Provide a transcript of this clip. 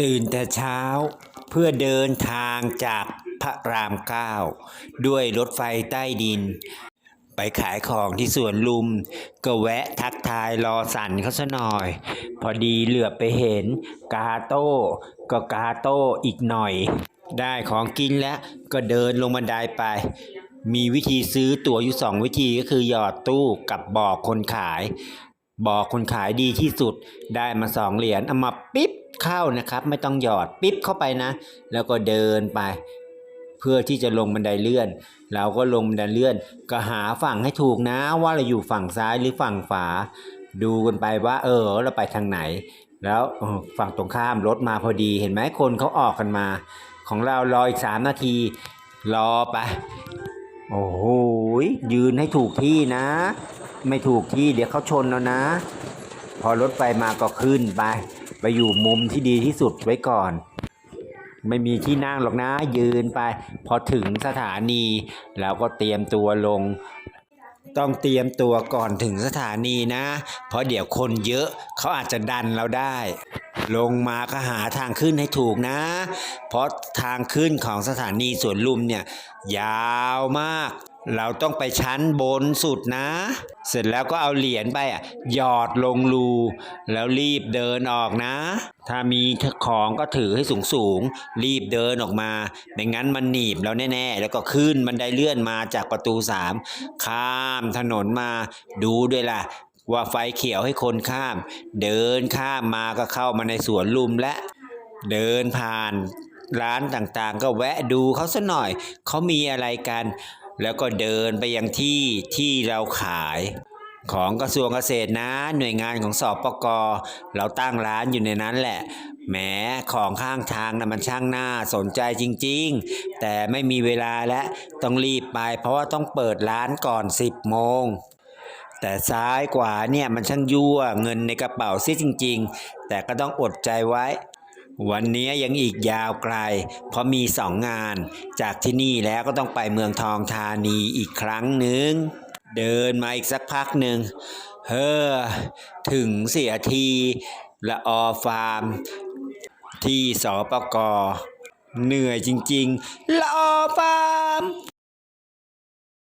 ตื่นแต่เช้าเพื่อเดินทางจากพระรามเก้าด้วยรถไฟใต้ดิน ไปขายของที่สวนลุม ก็แวะทักทายรอสันเขาซะหน่อย พอดีเหลือบไปเห็นกาโต้ก็กาโต้อีกหน่อย ได้ของกินแล้วก็เดินลงบันไดไป มีวิธีซื้อตั๋วอยู่สองวิธีก็คือหยอดตู้กับบอกคนขาย บอกคนขายดีที่สุดได้มาสองเหรียญเอามาปิ๊บเข้านะครับ ไม่ต้องหยอดปิ๊บเข้าไปนะ แล้วก็เดินไป เพื่อที่จะลงบันไดเลื่อน เราก็ลงบันไดเลื่อน ก็หาฝั่งให้ถูกนะ ว่าเราอยู่ฝั่งซ้ายหรือฝั่งฝา ดูกันไปว่า เออ เราไปทางไหน แล้วฝั่งตรงข้ามรถมาพอดีเห็นไหมคนเขาออกกันมา ของเรารออีกสามนาที รอไป โอ้โหยืนให้ถูกที่นะ ไม่ถูกที่เดี๋ยวเขาชนแล้วนะ พอรถไฟมาก็ขึ้นไป ไปอยู่มุมที่ดีที่สุดไว้ก่อน ไม่มีที่นั่งหรอกนะยืนไป พอถึงสถานีเราก็เตรียมตัวลง ต้องเตรียมตัวก่อนถึงสถานีนะ เพราะเดี๋ยวคนเยอะเขาอาจจะดันเราได้ ลงมาก็หาทางขึ้นให้ถูกนะ เพราะทางขึ้นของสถานีสวนลุมเนี่ยยาวมาก เราต้องไปชั้นบนสุดนะ เสร็จแล้วก็เอาเหรียญไปอะหยอดลงรู แล้วรีบเดินออกนะ ถ้ามีของก็ถือให้สูงสูง รีบเดินออกมา ไม่งั้นมันหนีบเราแน่ๆ แล้วก็ขึ้นบันไดเลื่อนมาจากประตูสามข้ามถนนมาดูด้วยล่ะ ว่าไฟเขียวให้คนข้าม เดินข้ามมาก็เข้ามาในสวนลุมและ เดินผ่านร้านต่างๆ ก็แวะดูเขาสัหน่อย เขามีอะไรกัน แล้วก็เดินไปยังที่ที่เราขาย ของกระทรวงเกษตรนะ หน่วยงานของสอบปกเราตั้งร้านอยู่ในนั้นแหละแหมของข้างทางนะมันช่างน่าสนใจจริง ๆ แต่ไม่มีเวลาและต้องรีบไปเพราะว่าต้องเปิดร้านก่อน 10โมง แต่ซ้ายกว่าเนี่ยมันช่างยั่วเงินในกระเป๋าซิจริง ๆ แต่ก็ต้องอดใจไว้ วันนี้ยังอีกยาวไกล เพราะมีสองงาน จากที่นี่แล้วก็ต้องไปเมืองทองธานีอีกครั้งหนึ่งเดินมาอีกสักพักหนึ่งเฮ้อถึงเสียทีละออฟาร์ม ที่สปกเหนื่อยจริง ๆละออฟาร์ม